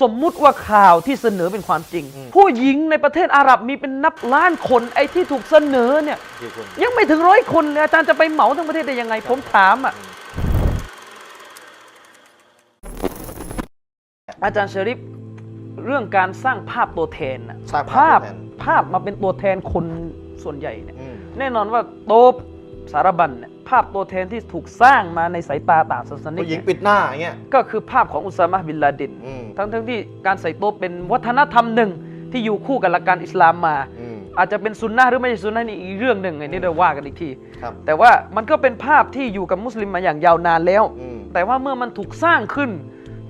สมมุติว่าข่าวที่เสนอเป็นความจริง ผู้หญิงในประเทศอาหรับมีเป็นนับล้านคนไอ้ที่ถูกเสนอเนี่ย กี่คนยังไม่ถึงร้อยคนเลยอาจารย์จะไปเหมาทั้งประเทศได้ยังไง ผมถามอะอาจารย์เชอริฟเรื่องการสร้างภาพตัวแทนน่ะสร้างภาภาพพตัวแทน ภาพมาเป็นตัวแทนคนส่วนใหญ่เนี่ย อืม แน่นอนว่าโตบสารบัญเนี่ย ภาพตัวแทนที่ถูกสร้างมาในสายตาต่างศาสนิกผู้หญิงเนี่ยปิดหน้าอย่างเงี้ยก็คือภาพของอุซามะห์บินลาเดนอืมทั้งทั้งที่การใส่โต๊ะเป็นวัฒนธรรมหนึ่งที่อยู่คู่กับหลักการอิสลามมาอืมอาจจะเป็นซุนนะห์หรือไม่ใช่ซุนนะห์นี่อีกเรื่องหนึ่งไอ้นี่เราว่ากันอีกทีครับแต่ว่ามันก็เป็นภาพที่อยู่กับมุสลิมมาอย่างยาวนานแล้วอืมแต่ว่าเมื่อมันถูกสร้างขึ้น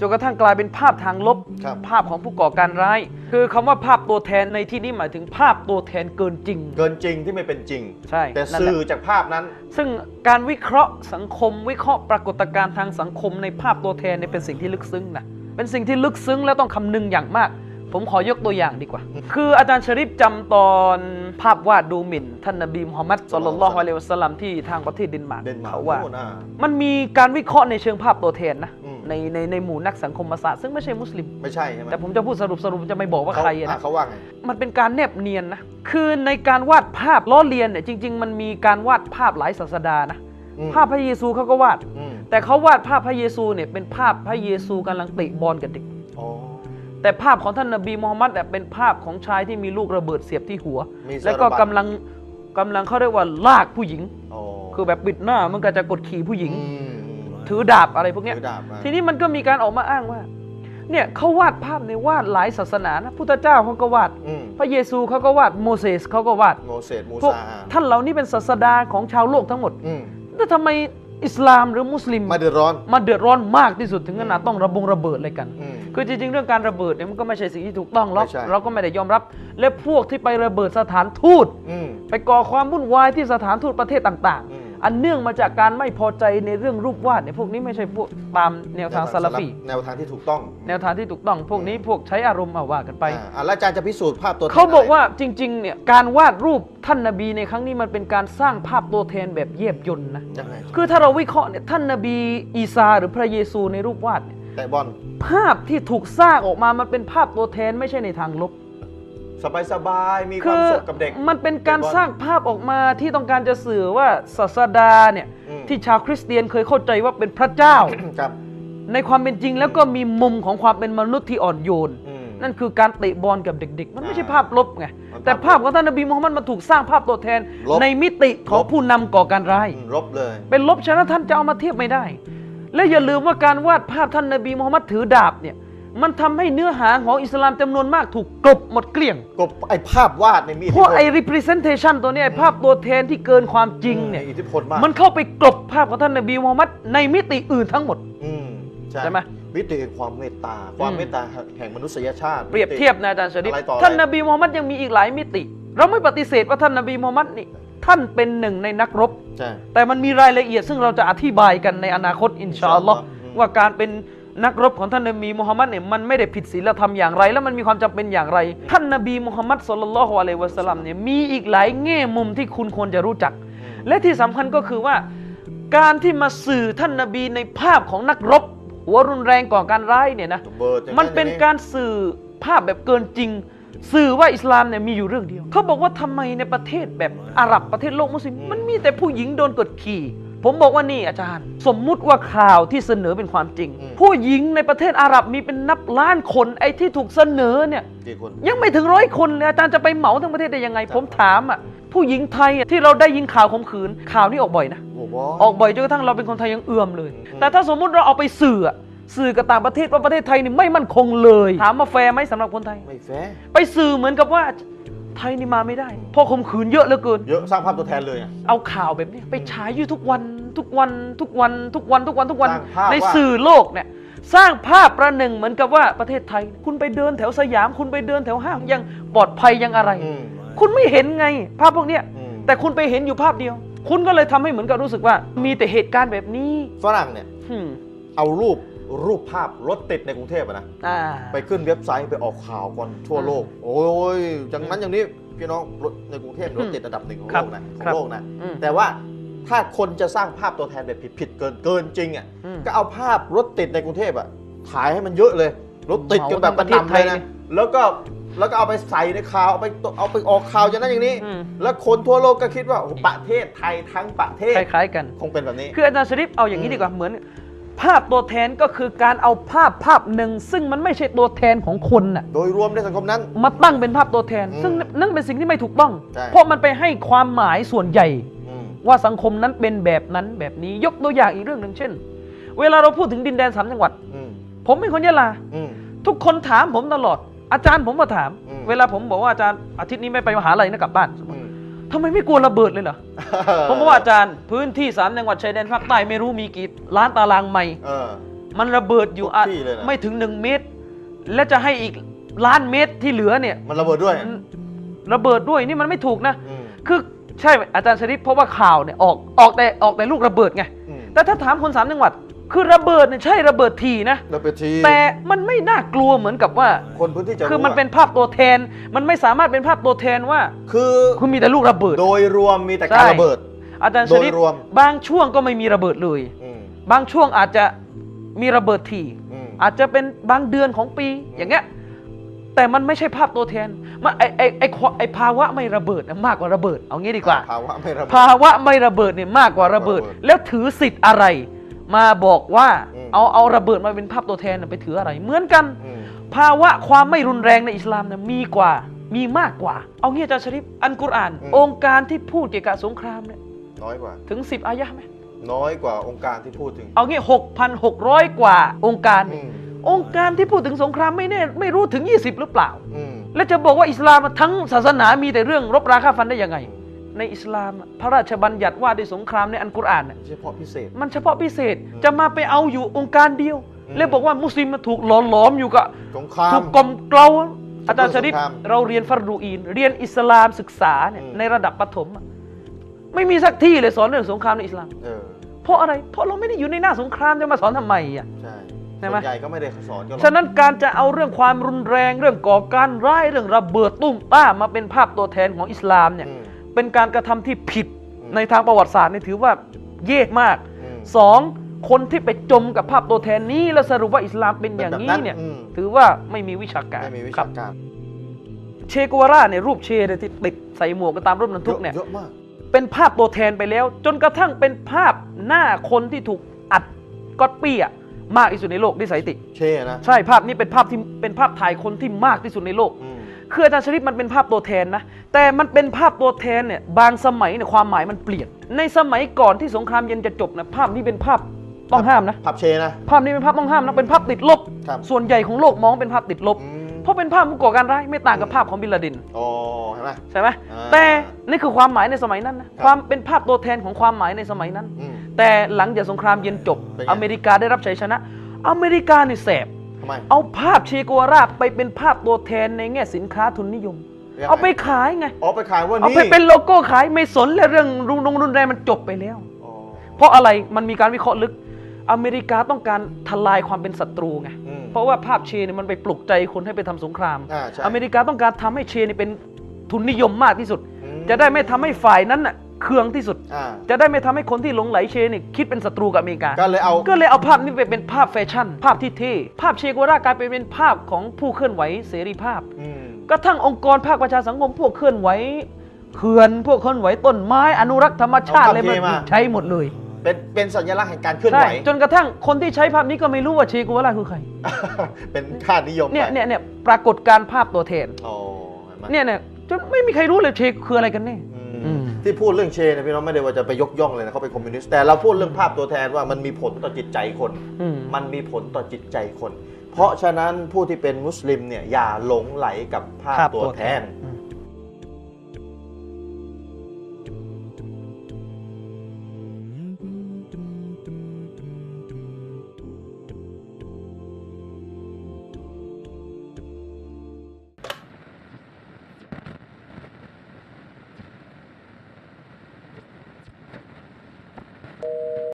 จนกระทั่งกลายเป็นภาพทางลบครับภาพของผู้ก่อการร้าย คือคำว่าภาพตัวแทนในที่นี้หมายถึงภาพตัวแทนเกินจริง เกินจริงที่ไม่เป็นจริง ใช่ แต่นั่นแหละสื่อจากภาพนั้น ซึ่งการวิเคราะห์สังคม วิเคราะห์ปรากฏการณ์ทางสังคมในภาพตัวแทนเนี่ยเป็นสิ่งที่ลึกซึ้งนะ เป็นสิ่งที่ลึกซึ้งและต้องคำนึงอย่างมาก ผมขอยกตัวอย่างดีกว่า คืออาจารย์ชริปจำตอนภาพวาดดูหมิ่น ท่านนบีมุฮัมมัดสุลลัลลอฮุอะลัยฮิวะสัลลัมที่ทางประเทศเดนมาร์กเดนมาร์กเขาว่าโน่นอะมันมีการวิเคราะห์ในเชิงภาพตัวแทนนะอืม ในในในหมู่นักสังคมศาสตร์ซึ่งไม่ใช่มุสลิม ไม่ใช่ใช่ไหมแต่ผมจะพูดสรุปสรุปจะไม่บอกว่าเขาใครอะอะนะเขาว่าไงมันเป็นการแนบเนียนนะคือในการวาดภาพล้อเลียนเนี่ยจริง ๆ มันมีการวาดภาพหลายศาสดานะอืมภาพพระเยซูเขาก็วาดอืมแต่เขาวาดภาพพระเยซูเนี่ยเป็นภาพพระเยซูกำลังเตะบอลกับเด็กอ๋อแต่ภาพของท่านนบีมูฮัมมัดเนี่ยเป็นภาพของชายที่มีลูกระเบิดเสียบที่หัวมีสารแล้วก็บัญกำลังกำลังเขาเรียกว่าลากผู้หญิงอ๋อคือแบบปิดหน้ามันก็จะกดขี่ผู้หญิงอืม ถือดาบอะไรพวกเนี้ยถือดาบอะทีนี้มันก็มีการออกมาอ้างว่า เนี่ยเขาวาดภาพในวาดหลายศาสนานะพุทธเจ้าเขาก็วาด อืมพระเยซูเขาก็วาดโมเสสเขาก็วาดโมเสสมูพวกซาท่านเหล่านี้เป็นศาสดาของชาวโลกทั้งหมดอืมแล้วทำไมอิสลามหรือมุสลิม มาเดือดร้อน มาเดือดร้อนมากที่สุดถึงขนาดต้องระบงระเบิดอะไรกัน อืมคือจริงๆ เรื่องการระเบิดเนี่ยมันก็ไม่ใช่สิ่งที่ถูกต้องหรอกไม่ใช่ เราก็ไม่ได้ยอมรับ และพวกที่ไประเบิดสถานทูต อืม ไปก่อความวุ่นวายที่สถานทูตประเทศต่าง อืมๆ อันเนื่องมาจากการไม่พอใจในเรื่องรูปวาดเนี่ยพวกนี้ไม่ใช่พวกตามแนวทางซาลาฟีแนวทางที่ถูกต้อง แนวทางที่ถูกต้องพวกนี้พวกใช้อารมณ์เอาว่ากันไปอ่าอะแล้วอาจารย์จะพิสูจน์ภาพตัวแทนเขาบอกะไรว่าจริงๆเนี่ยการวาดรูปท่านนบีในครั้งนี้มันเป็นการสร้างภาพตัวแทนแบบเยียบยนต์นะยังไงคือถ้าเราวิเคราะห์เนี่ยท่านนบีอีซาหรือพระเยซูในรูปวาดเนี่ยแต่บอลภาพที่ถูกสร้างออกมามันเป็นภาพตัวแทนไม่ใช่ในทางลบ สบายสบายๆมีคคืวามอสุขกับเด็ก มันเป็นการสร้างภาพออกมาที่ต้องการจะสื่อว่าศาสดาเนี่ยอืมที่ชาวคริสเตียนเคยเข้าใจว่าเป็นพระเจ้าครับในความเป็นจริงแล้วก็มีมุมของความเป็นมนุษย์ที่อ่อนโยนอืมนั่นคือการเตะบอลกับเด็ก ๆ มันไม่ใช่อ่าภาพลบไงมันภาพแต่ภาพของท่านนบีมูฮัมมัดมันถูกสร้างภาพตัวแทนลบในมิติของลบผู้นำก่อการร้ายอืมรบเลย เป็นลบฉะนั้นท่านจะเอามาเทียบไม่ได้ และอย่าลืมว่าการวาดภาพท่านนบีมูฮัมมัดถือดาบเนี่ย มันทำให้เนื้อหาของอิสลามจำนวนมากถูกกลบหมดเกลี้ยงกบไอ้ภาพวาดในมีอิทเพธิราะพลไอ้ representation ตัวเนี้ยไอ้ภาพตัวแทนที่เกินความจริงเนี่ยมีอิทธิพลมากมันเข้าไปกลบภาพของท่านนบีมูฮัมมัดในมิติอื่นทั้งหมดอืมใช่ใช่ไหมมิติแห่งความเมตตา ความอืมเมตตาแห่งมนุษยชาติ เปรียบเทียบนะอาจารย์ชริฟอะไรต่ออะไรท่านนบีมูฮัมมัดยังมีอีกหลายมิติ เราไม่ปฏิเสธว่าท่านนบีมูฮัมมัดนี่ท่านเป็นหนึ่งในนักรบใช่แต่มันมีรายละเอียดซึ่งเราจะอธิบายกันในอนาคตอินชาอัลลอฮ์อืมว่าการเป็น นักรบของท่านนบีมูฮัมมัดเนี่ยมันไม่ได้ผิดศีลธรรมอย่างไร แล้วมันมีความจำเป็นอย่างไร ท่านนบีมูฮัมมัดสุลลัลลอฮุอะลัยฮิวะสัลลัมเนี่ยมีอีกหลายแง่มุมที่คุณควรจะรู้จัก และที่สำคัญก็คือว่า การที่มาสื่อท่านนบีในภาพของนักรบ หัวรุนแรงก่อการร้ายเนี่ยนะเบิดอย่างมันเป็นการสื่อภาพแบบเกินจริง สื่อว่าอิสลามเนี่ยมีอยู่เรื่องเดียวเขาบอกว่าทำไมในประเทศแบบอาหรับประเทศโลกมุสลิมมันมีแต่ผู้หญิงโดนกดขี่ ผมบอกว่านี่อาจารย์ สมมุติว่าข่าวที่เสนอเป็นความจริง ผู้หญิงในประเทศอาหรับมีเป็นนับล้านคนไอ้ที่ถูกเสนอเนี่ยกี่คนยังไม่ถึงร้อยคนเลยอาจารย์จะไปเหมาทั้งประเทศได้ยังไง ผมถามอะผู้หญิงไทยอะที่เราได้ยินข่าวข่มขืนข่าวนี้ออกบ่อยนะโอ้โหออกบ่อยจนกระทั่งเราเป็นคนไทยยังเอื่อมเลยอืมแต่ถ้าสมมุติเราเอาไปสื่ออะสื่อกับต่างประเทศว่าประเทศไทยนี่ไม่มั่นคงเลย ถามมาแฟร์ไหมสำหรับคนไทยไม่แฟร์ไปสื่อเหมือนกับว่า ไทยนี่มาไม่ได้เพราะข่มขืนเยอะเหลือเกิน เยอะสร้างภาพตัวแทนเลยอะ เอาข่าวแบบนี้ไปฉายอยู่ทุกวันทุกวันทุกวันทุกวันทุกวันทุกวันสร้างภาพในว่า สื่อโลกเนี่ยสร้างภาพประหนึ่งเหมือนกับว่าประเทศไทย คุณไปเดินแถวสยาม คุณไปเดินแถวห้างยังปลอดภัยยังอะไร อืม คุณไม่เห็นไง ภาพพวกเนี้ยอืม แต่คุณไปเห็นอยู่ภาพเดียว คุณก็เลยทำให้เหมือนกับรู้สึกว่า มีแต่เหตุการณ์แบบนี้ฝรั่งเนี่ยอืมเอารูป รูปภาพรถติดในกรุงเทพอะนะ อ่า ไปขึ้นเว็บไซต์ไปออกข่าวก่อนทั่วโลก โอ้ยอย่างนั้นอย่างนี้พี่น้องรถในกรุงเทพรถติดอันดับหนึ่งของครัโลบกนะขอครับงโลกนะ อืม แต่ว่าถ้าคนจะสร้างภาพตัวแทนแบบผิดๆเกินเกินจริงอะอืมก็เอาภาพรถติดในกรุงเทพอะถ่ายให้มันเยอะเลย รถติดกันแบบกระหน่ำเลยนะแล้วก็แล้วก็เอาไปใส่ในข่าวเอาไปเอาไปออกข่าวอย่างนั้นอย่างนี้ อืม แล้วคนทั่วโลกก็คิดว่าโอ้โหประเทศไทยทั้งประเทศคล้ายๆกัน คงเป็นแบบนี้ คืออาจารย์ชริปเอาอย่างนี้อืมดีกว่าเหมือน ภาพตัวแทนก็คือการเอาภาพภาพหนึ่ง ซึ่งมันไม่ใช่ตัวแทนของคนน่ะโดยรวมในสังคมนั้น มาตั้งเป็นภาพตัวแทนอืมซึ่งนั่นเป็นสิ่งที่ไม่ถูกต้อง ใช่ เพราะมันไปให้ความหมายส่วนใหญ่ อืมว่าสังคมนั้นเป็นแบบนั้นแบบนี้ยกตัวอย่างอีกเรื่องหนึ่งเช่น เวลาเราพูดถึงดินแดนสามจังหวัด อืมผมเป็นคนยะลา อืม ทุกคนถามผมตลอด อาจารย์ผมมาถาม อืม เวลาผมบอกว่าอาจารย์อาทิตย์นี้ไม่ไปมหาลัยนะกลับบ้านอืม ทำไมไม่กลัวระเบิดเลยเหรอผมบอกว่าอาจารย์พื้นที่สามจังหวัดชายแดนภาคใต้ไม่รู้มีกี่ล้านตารางไมล์เออมันระเบิดอยู่อะทุกที่เลยนะไม่ถึงหนึ่งเมตร และจะให้อีกล้านเมตรที่เหลือเนี่ย มันระเบิดด้วยมันระเบิดด้วยนี่มันไม่ถูกนะอืมคือใช่อาจารย์ชริปเพราะว่าข่าวเนี่ยออกออกแต่ออกแต่ลูกระเบิดไงอืมแต่ถ้าถามคนสามจังหวัด คือระเบิดเนี่ยใช่ระเบิดทีนะ ระเบิดทีแต่มันไม่น่ากลัวเหมือนกับว่า คนพื้นที่จะรู้คือมันเป็นอะภาพตัวแทน มันไม่สามารถเป็นภาพตัวแทนว่า คือคุณมีแต่ลูกระเบิด โดยรวมมีแต่ใช่การระเบิด อาจารย์ชริปโดยรวมบางช่วงก็ไม่มีระเบิดเลยอืมบางช่วงอาจจะมีระเบิดทีอืมอาจจะเป็นบางเดือนของปีอย่างเงี้ยแต่มันไม่ใช่ภาพตัวแทนมันไอไอไอควไอภาวะไม่ระเบิดน่ะมากกว่าระเบิด เอางี้ดีกว่า ภาวะไม่ระเบิดภาวะไม่ระเบิดเนี่ยมากกว่าระเบิดระเบิดแล้วถือสิทธิ์อะไร มาบอกว่าอืม เอาเอาระเบิดมาเป็นภาพตัวแทนน่ะไปถืออะไร เหมือนกัน อืม ภาวะความไม่รุนแรงในอิสลามเนี่ยมีกว่ามีมากกว่า เอางี้อาจารย์ชริปอันกุรอานองค์การที่พูดเกี่ยวกับสงครามเนี่ยน้อยกว่า ถึง 10 อายะห์ไหมน้อยกว่าองค์การที่พูดถึงเอางี้ 6,600 กว่าองค์การอืเนี่ยมองค์การที่พูดถึงสงครามไม่แน่ไม่รู้ถึง 20 หรือเปล่า อืม และจะบอกว่าอิสลามทั้งศาสนามีแต่เรื่องรบราฆ่าฟันได้ยังไง ในอิสลาม พระราชบัญญัติว่าด้วยสงครามในอันกุรอานน่ะเฉพาะพิเศษ มันเฉพาะพิเศษจะมาไปเอาอยู่องค์การเดียวอืมแล้วบอกว่ามุสลิมถูกหลอมหลอมอยู่กับสงครามถูกกลมเกลาอาจารย์ชริปสงครามเราเรียนฟัรดูอีน เรียนอิสลามศึกษาเนี่ยอืมในระดับประถมอะไม่มีสักที่เลยสอนเรื่องสงครามในอิสลามเออเพราะอะไร เพราะเราไม่ได้อยู่ในหน้าสงครามจะมาสอนทำไมอะใช่ใช่ไหมส่วนใหญ่ก็ไม่ได้สอนกันหรอกฉะนั้นการจะเอาเรื่องความรุนแรงเรื่องก่อการร้ายเรื่องระเบิดตุ้มต้ามมาเป็นภาพตัวแทนของอิสลามเนี่ยอืม เป็นการกระทำที่ผิดอืมในทางประวัติศาสตร์นี่ถือว่าเย่มากอืมสองคนที่ไปจมกับภาพตัวแทนนี้ แล้วสรุปว่าอิสลามเป็นอย่างนี้เป็นแบบนั้นเนี่ยอืมถือว่าไม่มีวิชาการไม่มีวิครัชาบการเชกัวาร่าเนี่ยรูปเชเนี่ยที่ติดใส่หมวกกันตามรถบรรทุกเนี่ยเยอะมากเป็นภาพตัวแทนไปแล้ว จนกระทั่งเป็นภาพหน้าคนที่ถูกอัดก๊อตปี้อะมากที่สุดในโลกที่สถิติ เช่นะใช่ภาพนี้เป็นภาพที่เป็นภาพถ่ายคนที่มากที่สุดในโลกอืม คืออาจารย์ชริปมันเป็นภาพตัวแทนนะ แต่มันเป็นภาพตัวแทนเนี่ยบางสมัยเนี่ยความหมายมันเปลี่ยน ในสมัยก่อนที่สงครามเย็นจะจบนะภาพนี้เป็นภาพต้องห้ามนะผับเชนะ ภาพนี้เป็นภาพต้องห้ามนะ เป็นภาพติดลบครับส่วนใหญ่ของโลกมองเป็นภาพติดลบอืมเพราะเป็นภาพผู้ก่อการร้ายไม่ต่างกับภาพของบินลาดินอ๋อเห็นไหมใช่ไหมอ่าแต่นี่คือความหมายในสมัยนั้นนะครับความเป็นภาพตัวแทนของความหมายในสมัยนั้นอืมแต่หลังจากสงครามเย็นจบเป็นไงอเมริกาได้รับชัยชนะ อเมริกานี่แสบ ทำไม เอาภาพเชกัวาร่าไปเป็นภาพตัวแทนในแง่สินค้าทุนนิยม ยังไง เอาไปขายไง อ๋อไปขายว่าเอานี่ไปเป็นโลโก้ขายไม่สนและเรื่องรุนรุนแรงมันจบไปแล้ว อ๋อเพราะอะไรมันมีการวิเคราะห์ลึก อเมริกาต้องการทลายความเป็นศัตรูไง อืม เพราะว่าภาพเชเนี่ยมันไปปลุกใจคนให้ไปทำสงคราม อ่าใช่อเมริกาต้องการทำให้เชนี่เป็นทุนนิยมมากที่สุด อืม จะได้ไม่ทำให้ฝ่ายนั้นน่ะ เคืองที่สุดอ่าจะได้ไม่ทำให้คนที่หลงไหลเชนี่คิดเป็นศัตรูกับอเมริกา ก็เลยเอาก็เลยเอาภาพนี้ไปเป็นภาพแฟชั่น ภาพที่เท่ภาพเชกัวาร่ากลายไปเป็นภาพของผู้เคลื่อนไหวเสรีภาพอืมกระทั่งองค์กรภาคประชาสังคมพวกเคลื่อนไหวเขื่อนพวกเคลื่อนไหวต้นไม้อนุรักษ์ธรรมชาติอะไรมันใช้หมดเลยเป็นเป็นสัญลักษณ์แห่งการเคลื่อนใช่ไหวจนกระทั่งคนที่ใช้ภาพนี้ก็ไม่รู้ว่าเชกัวาร่าคือใคร เป็นค่านิยมเนี่ยไปเนี่ยเนี่ยปรากฏการณ์ภาพตัวแทนอ๋อเห็นไหมเนี่ยเนี่ยจนไม่มีใครรู้เลยเชคืออะไรกันแน่อืมอืม ที่พูดเรื่องเชเนี่ยพี่น้องไม่ได้ว่าจะไปยกย่องเลยนะเขาเป็นคอมมิวนิสต์แต่เราพูดเรื่องภาพตัวแทนว่ามันมีผลต่อจิตใจคนอืมมันมีผลต่อจิตใจคน เพราะฉะนั้นผู้ที่เป็นมุสลิมเนี่ยอย่าหลงไหลกับภาพภาพตัวตัวแทแทนนอืม